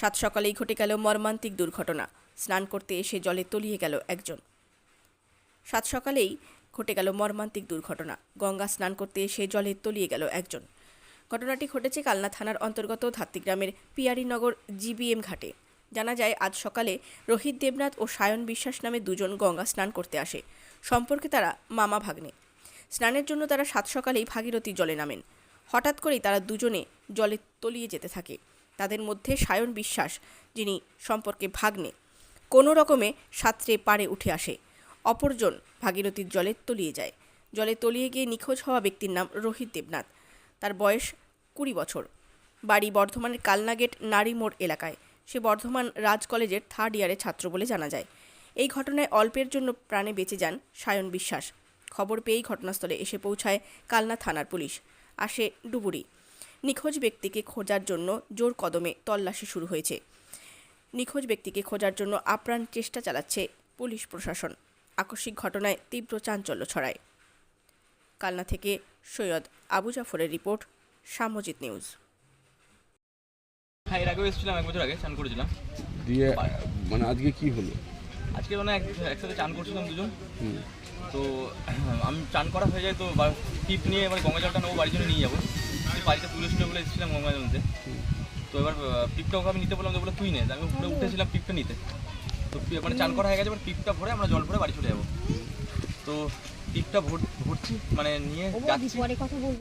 সাত সকালেই ঘটে গেল মর্মান্তিক দুর্ঘটনা। স্নান করতে এসে জলে তলিয়ে গেল একজন। সাত সকালেই ঘটে গেল মর্মান্তিক দুর্ঘটনা। গঙ্গা স্নান করতে এসে জলে তলিয়ে গেল একজন। ঘটনাটি ঘটেছে কালনা থানার অন্তর্গত ধাত্রিগ্রামের পিয়ারিনগর জিবিএম ঘাটে। জানা যায়, আজ সকালে রোহিত দেবনাথ ও সায়ন বিশ্বাস নামে দুজন গঙ্গা স্নান করতে আসে। সম্পর্কে তারা মামা ভাগ্নে। স্নানের জন্য তারা সাত সকালেই ভাগীরথী জলে নামেন। হঠাৎ করেই তারা দুজনে জলে তলিয়ে যেতে থাকে। তাদের মধ্যে সায়ন বিশ্বাস, যিনি সম্পর্কে ভাগ্নে, কোনো রকমে সাঁতরে পাড়ে উঠে আসে। অপরজন ভাগীরথীর জলে তলিয়ে যায়। জলে তলিয়ে গিয়ে নিখোঁজ হওয়া ব্যক্তির নাম রোহিত দেবনাথ। তার বয়স কুড়ি বছর। বাড়ি বর্ধমানের কালনাগেট নারী মোড় এলাকায়। সে বর্ধমান রাজ কলেজের থার্ড ইয়ারের ছাত্র বলে জানা যায়। এই ঘটনায় অল্পের জন্য প্রাণে বেঁচে যান সায়ন বিশ্বাস। খবর পেয়েই ঘটনাস্থলে এসে পৌঁছায় কালনা থানার পুলিশ। আসে ডুবুরি। নিখোঁজ ব্যক্তিকে খোঁজার জন্য জোর কদমে তল্লাশি শুরু হয়েছে। নিখোঁজ ব্যক্তিকে খোঁজার জন্য আপ্রাণ চেষ্টা চালাচ্ছে পুলিশ প্রশাসন। আকস্মিক ঘটনায় তীব্র চাঞ্চল্য ছড়ায়। কালনা থেকে সৈয়দ আবু জাফরের রিপোর্ট সামজিৎ নিউজ। হ্যাঁ এর আগেও এসেছিলাম এক বছর আগে চান করেছিলাম। দিয়ে মানে আজকে কি হলো? আজকে মানে এক- একসাথে চান করছিলাম দুজন। হুম। তো আমি চান করা হয়ে যায় তো টিপ নিয়ে এবার গঙ্গা জলটা নেব বাড়ির জন্য নিয়ে যাব। আমি বাড়িতে পুজো ছিল বলে এসেছিলাম গঙ্গা জল তো এবার পিপটা ওকে আমি নিতে বললাম তো বলে তুই নে। আমি উপরে উঠেছিলাম পিপটা নিতে। তো মানে চান করা হয়ে গেছে এবার পিপটা ভরে আমরা জল ভরে বাড়ি চলে যাব। তো পিপটা ভর ভরছি মানে নিয়ে যাচ্ছি।